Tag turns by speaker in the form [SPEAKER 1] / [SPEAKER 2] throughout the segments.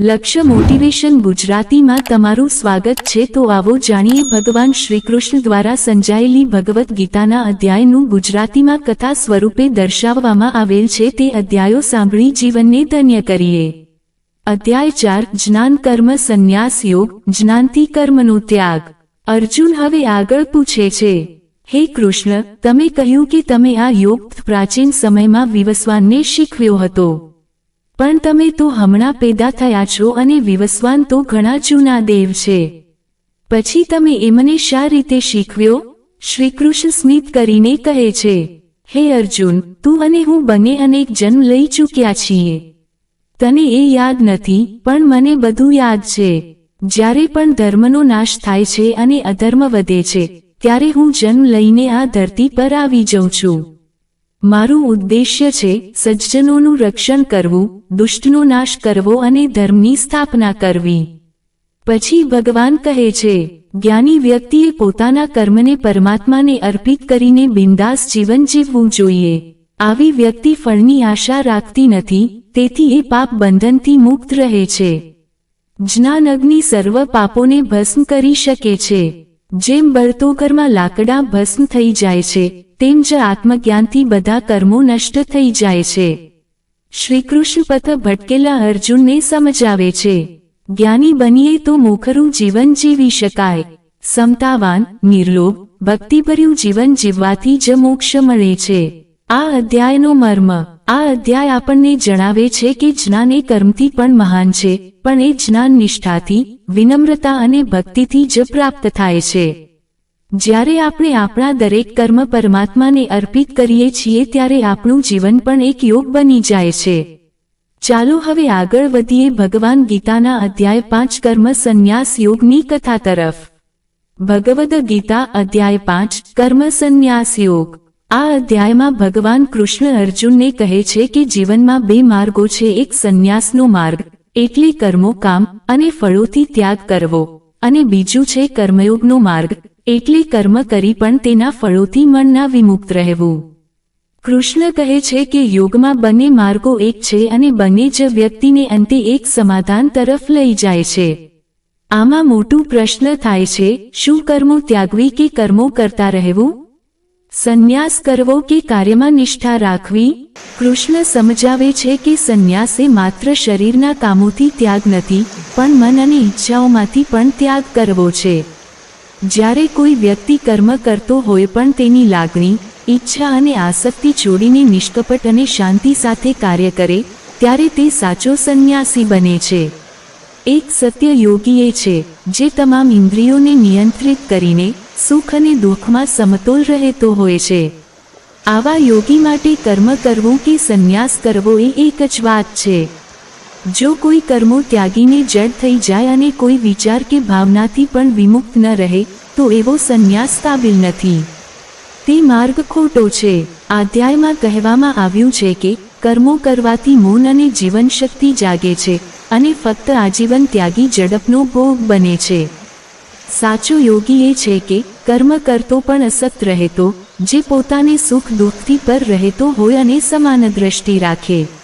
[SPEAKER 1] લક્ષ્ય મોટિવેશન ગુજરાતીમાં તમારું સ્વાગત છે તો આવો જાણીએ ભગવાન શ્રીકૃષ્ણ દ્વારા સંજાયેલી ભગવદ્ ગીતાના અધ્યાયનું ગુજરાતીમાં કથા સ્વરૂપે દર્શાવવામાં આવેલ છે તે અધ્યાયો સાંભળી જીવનને ધન્ય કરીએ. અધ્યાય ચાર, જ્ઞાન કર્મ સંન્યાસ યોગ, જ્ઞાનથી કર્મનો ત્યાગ. અર્જુન હવે આગળ પૂછે છે, હે કૃષ્ણ, તમે કહ્યું કે તમે આ યોગ પ્રાચીન સમયમાં વિવસ્વાનને શીખવ્યો હતો. પણ તમે તો હમણાં પેદા થયા છો અને વિવસ્વાન તો ઘણા જૂના દેવ છે. પછી તમે એમને શા રીતે શીખવ્યો? શ્રીકૃષ્ણ સ્મિત કરીને કહે છે, હે અર્જુન, તું અને હું બંને અનેક જન્મ લઈ ચૂક્યા છીએ. તને એ યાદ નથી, પણ મને બધું યાદ છે. જ્યારે પણ ધર્મનો નાશ થાય છે અને અધર્મ વધે છે, ત્યારે હું જન્મ લઈને આ ધરતી પર આવી જઉં છું. મારું ઉદ્દેશ્ય છે સજ્જનોનું રક્ષણ કરવું, દુષ્ટનો નાશ કરવો અને ધર્મની સ્થાપના કરવી. પછી ભગવાન કહે છે, જ્ઞાની વ્યક્તિએ પોતાના કર્મને પરમાત્માને અર્પિત કરીને બિંદાસ જીવન જીવવું જોઈએ. આવી વ્યક્તિ ફળની આશા રાખતી નથી, તેથી એ પાપ બંધનથી મુક્ત રહે છે. જ્ઞાન અગ્નિ સર્વ પાપોને ભસ્મ કરી શકે છે. જેમ બળતો ઘરમાં લાકડા ભસ્મ થઈ જાય છે તેમ જ આત્મજ્ઞાનથી બધા કર્મો નષ્ટ થઈ જાય છે. શ્રીકૃષ્ણ પથ ભટકેલા અર્જુનને સમજાવે છે. જ્ઞાની બનીએ તો મોખરું જીવન જીવી શકાય. સમતાવાન, નિર્લોભ, ભક્તિભર્યું જીવન જીવવાથી જ મોક્ષ મળે છે. આ અધ્યાયનો મર્મ, આ અધ્યાય આપણને જણાવે છે કે જ્ઞાન એ કર્મથી પણ મહાન છે, પણ એ જ્ઞાન નિષ્ઠાથી વિનમ્રતા અને ભક્તિથી જ પ્રાપ્ત થાય છે. જ્યારે આપણે આપણા દરેક કર્મ પરમાત્માને અર્પિત કરીએ છીએ ત્યારે આપણું જીવન પણ એક યોગ બની જાય છે. ચાલો હવે આગળ વધીએ ભગવાન ગીતાના અધ્યાય પાંચ કર્મ સંન્યાસ યોગની કથા તરફ. ભગવદ ગીતા અધ્યાય પાંચ કર્મ સંન્યાસ યોગ. આ અધ્યાયમાં ભગવાન કૃષ્ણ અર્જુનને કહે છે કે જીવનમાં બે માર્ગો છે, એક સંન્યાસનો માર્ગ, એટલે કર્મો કામ અને ફળોથી ત્યાગ કરવો, અને બીજું છે કર્મયોગનો માર્ગ એટલે કર્મ કરી પણ તેના ફળોથી મનના વિમુક્ત રહેવું. કૃષ્ણ કહે છે કે યોગમાં બંને માર્ગો એક છે અને બંને જ વ્યક્તિને અંતે એક સમાધાન તરફ લઈ જાય છે. આમાં મોટું પ્રશ્ન થાય છે, શું કર્મો ત્યાગવી કે કર્મો કરતા રહેવું? સંન્યાસ કરવો કે કાર્યમાં નિષ્ઠા રાખવી? કૃષ્ણ સમજાવે છે કે સંન્યાસ માત્ર શરીરના કામોથી ત્યાગ નથી, પણ મન અને ઈચ્છાઓમાંથી પણ ત્યાગ કરવો છે. જ્યારે કોઈ વ્યક્તિ કર્મ કરતો હોય પણ તેની લાગણી, ઈચ્છા અને આસક્તિ છોડીને નિષ્કપટ અને શાંતિ સાથે કાર્ય કરે, ત્યારે તે સાચો સંન્યાસી બને છે. એક સત્ય યોગી એ છે, જે તમામ ઇન્દ્રિયોને નિયંત્રિત કરીને સુખ અને દુઃખમાં સમતોલ રહેતો હોય છે. આવા યોગી માટે કર્મ કરવું કે સંન્યાસ કરવો એ એક જ વાત છે. જો કોઈ કર્મો ત્યાગીને જડ થઈ જાય અને કોઈ વિચાર કે ભાવનાથી પણ વિમુક્ત ન રહે, તો એવો સંન્યાસ કાબિલ નથી. તે માર્ગ ખોટો છે. અધ્યાયમાં કહેવામાં આવ્યું છે કે, કર્મો કરવાથી મૌન અને જીવન શક્તિ જાગે છે અને ફક્ત આજીવન ત્યાગી ઝડપનો ભોગ બને છે. સાચો યોગી એ છે કે, કર્મ કરતો પણ અસત રહેતો, જે પોતાને સુખ દુઃખથી પર રહેતો હોય અને સમાન દ્રષ્ટિ રાખે.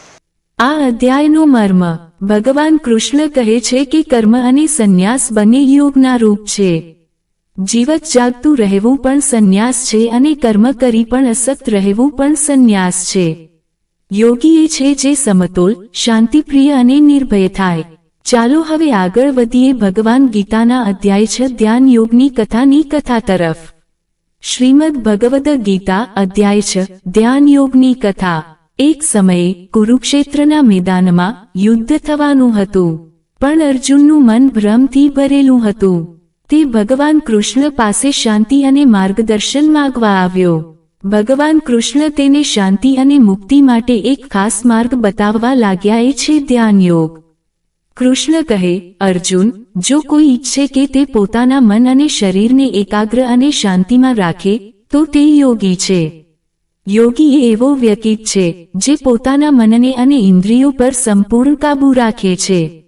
[SPEAKER 1] આ અધ્યાયનું મર્મ. ભગવાન કૃષ્ણ કહે છે કે કર્મ અને સંન્યાસ બંને યોગના રૂપ છે. જીવત જાગતું રહેવું પણ સંન્યાસ છે અને કર્મ કરી પણ અસક્ત રહેવું પણ સંન્યાસ છે. યોગી એ છે જે સમતોલ, શાંતિપ્રિય અને નિર્ભય થાય. ચાલો હવે આગળ વધીએ ભગવાન ગીતાના અધ્યાય છ ધ્યાન યોગની કથાની કથા તરફ. શ્રીમદ ભગવદ ગીતા અધ્યાય છ ધ્યાન યોગની કથા. એક સમયે કુરુક્ષેત્રના મેદાનમાં યુદ્ધ થવાનું હતું. પણ અર્જુનનું મન ભ્રમથી ભરેલું હતું. તે ભગવાન કૃષ્ણ પાસે શાંતિ અને માર્ગદર્શન માગવા આવ્યો. ભગવાન કૃષ્ણ તેને શાંતિ અને મુક્તિ માટે એક ખાસ માર્ગ બતાવવા લાગ્યા એ છે ધ્યાન યોગ કૃષ્ણ કહે, અર્જુન, જો કોઈ ઈચ્છે કે તે પોતાના મન અને શરીરને એકાગ્ર અને શાંતિમાં રાખે, તો તે યોગી છે. યોગી એવો વ્યક્તિ છે, જે પોતાના મનને અને ઇન્દ્રિયો પર સંપૂર્ણ કાબૂ રાખે છે.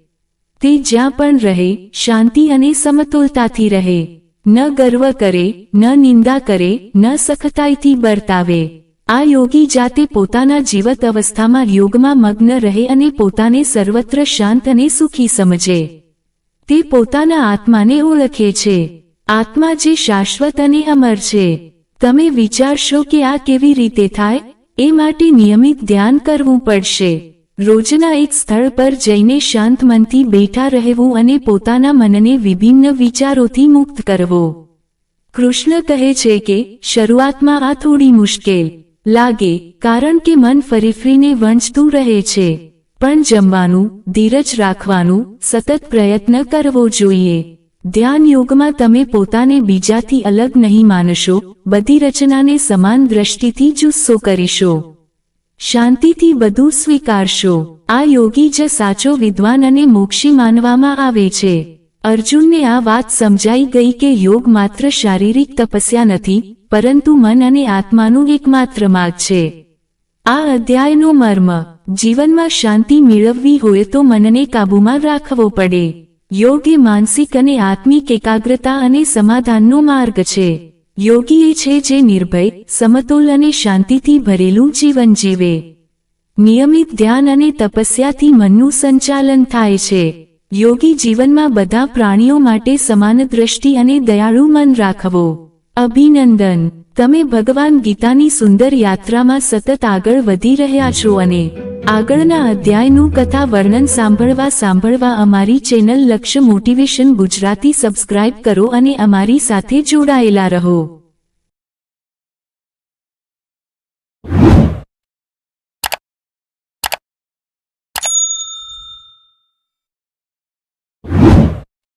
[SPEAKER 1] તે જ્યાં પણ રહે, શાંતિ અને સમતોલતાથી રહે. ન ગર્વ કરે, ન નિંદા કરે, ન સખતાઈથી બરતાવે આ યોગી જાતે પોતાના જીવત અવસ્થામાં યોગમાં મગ્ન રહે અને પોતાને સર્વત્ર શાંત અને સુખી સમજે. તે પોતાના આત્માને ઓળખે છે. આત્મા જે શાશ્વત અને અમર છે. તમે વિચારશો કે આ કેવી રીતે થાય? એ માટે નિયમિત ધ્યાન કરવું પડશે. રોજના એક સ્થળ પર જઈને શાંત મનથી બેઠા રહેવું અને પોતાના મનને વિભિન્ન વિચારોથી મુક્ત કરવો. કૃષ્ણ કહે છે કે, શરૂઆતમાં આ થોડી મુશ્કેલ લાગે, કારણ કે મન ફરીફરીને વંચતું રહે છે. પણ જમવાનું, ધીરજ રાખવાનું, સતત પ્રયત્ન કરવો જોઈએ. ધ્યાન યોગમાં તમે પોતાને બીજાથી અલગ નહીં માનશો, બધી રચનાને સમાન દ્રષ્ટિથી જુસ્સો કરીશો. શાંતિથી બધું સ્વીકારશો. આ યોગી જ સાચો વિદ્વાન અને મોક્ષી માનવામાં આવે છે. અર્જુનને આ વાત સમજાઈ ગઈ કે યોગ માત્ર શારીરિક તપસ્યા નથી, પરંતુ મન અને આત્માનું એકમાત્ર માર્ગ છે. આ અધ્યાયનો મર્મ, જીવનમાં શાંતિ મેળવવી હોય તો મનને કાબૂમાં રાખવો પડે. યોગ માનસિક અને આત્મિક એકાગ્રતા અને સમાધાનનો માર્ગ છે. યોગી એ છે જે નિર્ભય, સમતોલ અને શાંતિથી ભરેલું જીવન જીવે. નિયમિત ધ્યાન અને તપસ્યાથી મનનું સંચાલન થાય છે. યોગી જીવનમાં બધા પ્રાણીઓ માટે સમાન દ્રષ્ટિ અને દયાળુ મન રાખવો. અભિનંદન. તમે ભગવાન ગીતાની સુંદર યાત્રામાં સતત આગળ વધી રહ્યા છો અને આગળના અધ્યાયનું કથા વર્ણન સાંભળવા સાંભળવા અમારી ચેનલ લક્ષ્ય મોટિવેશન ગુજરાતી સબસ્ક્રાઇબ કરો અને અમારી સાથે જોડાયેલા રહો.